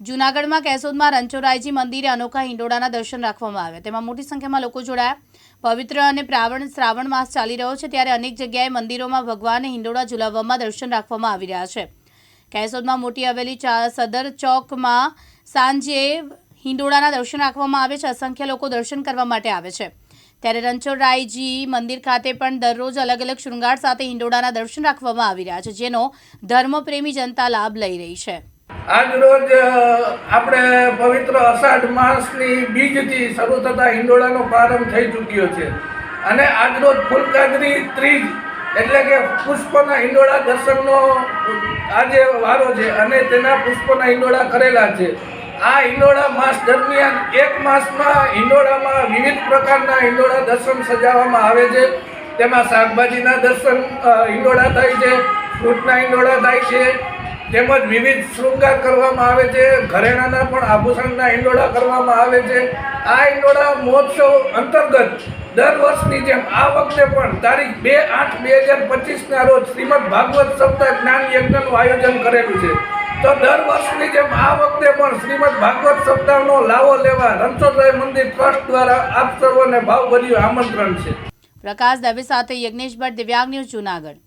જૂનાગઢમાં કેશોદમાં રણછોડરાયજી મંદિરે અનોખા હિંડોળાના દર્શન રાખવામાં આવ્યા. તેમાં મોટી સંખ્યામાં લોકો જોડાયા. પવિત્ર અને પ્રાવણ, શ્રાવણ માસ ચાલી રહ્યો છે ત્યારે અનેક જગ્યાએ મંદિરોમાં ભગવાન હિંડોળા ઝુલાવવામાં દર્શન રાખવામાં આવી રહ્યા છે. કેશોદમાં મોટી હવેલી સદર ચોકમાં સાંજે હિંડોળાના દર્શન રાખવામાં આવે છે. અસંખ્ય લોકો દર્શન કરવા માટે આવે છે. ત્યારે રણછોડરાયજી મંદિર ખાતે પણ દરરોજ અલગ અલગ શૃંગાર સાથે હિંડોળાના દર્શન રાખવામાં આવી રહ્યા છે, જેનો ધર્મપ્રેમી જનતા લાભ લઈ રહી છે. આજ રોજ આપણે પવિત્ર અષાઢ માસની બીજથી શરૂ થતા હિંડોળાનો પ્રારંભ થઈ ચૂક્યો છે. અને આજ રોજ ફૂલકાદરી ત્રીજ, એટલે કે પુષ્પના હિંડોળા દર્શનનો આજે વારો છે અને તેના પુષ્પના હિંડોળા કરેલા છે. આ હિંડોળા માસ દરમિયાન એક માસમાં હિંડોળામાં વિવિધ પ્રકારના હિંડોળા દર્શન સજાવવામાં આવે છે. તેમાં શાકભાજીના દર્શન હિંડોળા થાય છે, ફ્રૂટના હિંડોળા થાય છે તેમજ વિવિધ શૃંગાર કરવામાં આવે છે, ઘરેણાના પણ આભૂષણના હિંડોળા કરવામાં આવે છે. આ હિંડોળા મહોત્સવ અંતર્ગત દર વર્ષની જેમ આ વખતે પણ તારીખ બે આઠ બે હજાર પચીસના રોજ શ્રીમદ ભાગવત સપ્તાહ જ્ઞાન યજ્ઞનું આયોજન કરેલું છે. તો દર વર્ષની જેમ આ વખતે પણ શ્રીમદ ભાગવત સપ્તાહનો લાવો લેવા રણછોડરાય મંદિર ટ્રસ્ટ દ્વારા આપ સર્વને ભાવભર્યું આમંત્રણ છે. પ્રકાશ દવે સાથે યજ્ઞેશ ભટ્ટ દિવ્યાંગ ન્યૂઝ જૂનાગઢ.